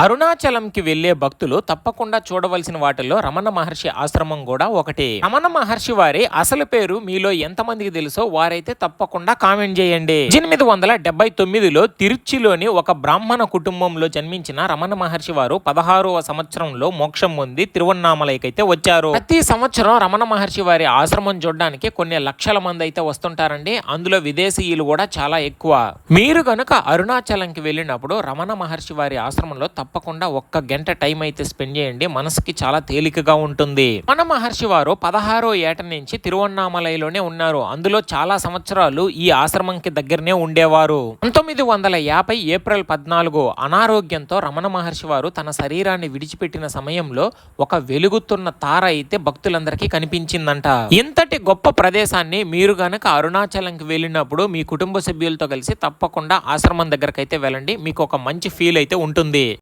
అరుణాచలంకి వెళ్ళే భక్తులు తప్పకుండా చూడవలసిన వాటిల్లో రమణ మహర్షి ఆశ్రమం కూడా ఒకటి. రమణ మహర్షి వారి అసలు పేరు మీలో ఎంతమందికి తెలుసో వారైతే తప్పకుండా కామెంట్ చేయండి. ఎనిమిది వందల డెబ్బై తొమ్మిదిలో తిరుచిలోని ఒక బ్రాహ్మణ కుటుంబంలో జన్మించిన రమణ మహర్షి వారు పదహారవ సంవత్సరంలో మోక్షం పొంది తిరువన్నామలైకైతే వచ్చారు. ప్రతి సంవత్సరం రమణ మహర్షి వారి ఆశ్రమం చూడడానికి కొన్ని లక్షల మంది అయితే వస్తుంటారండి. అందులో విదేశీయులు కూడా చాలా ఎక్కువ. మీరు గనుక అరుణాచలంకి వెళ్ళినప్పుడు రమణ మహర్షి వారి ఆశ్రమంలో తప్ప తప్పకుండా ఒక్క గంట టైం అయితే స్పెండ్ చేయండి. మనసుకి చాలా తేలికగా ఉంటుంది. మన మహర్షి వారు పదహారో ఏట నుంచి తిరువన్నామలైలోనే ఉన్నారు. అందులో చాలా సంవత్సరాలు ఈ ఆశ్రమంకి దగ్గరనే ఉండేవారు. పంతొమ్మిది వందల యాభై ఏప్రిల్ పద్నాలుగు అనారోగ్యంతో రమణ మహర్షి వారు తన శరీరాన్ని విడిచిపెట్టిన సమయంలో ఒక వెలుగుతున్న తార అయితే భక్తులందరికీ కనిపించిందంట. ఇంతటి గొప్ప ప్రదేశాన్ని మీరు గనక అరుణాచలంకి వెళ్ళినప్పుడు మీ కుటుంబ సభ్యులతో కలిసి తప్పకుండా ఆశ్రమం దగ్గరకైతే వెళ్ళండి. మీకు ఒక మంచి ఫీల్ అయితే ఉంటుంది.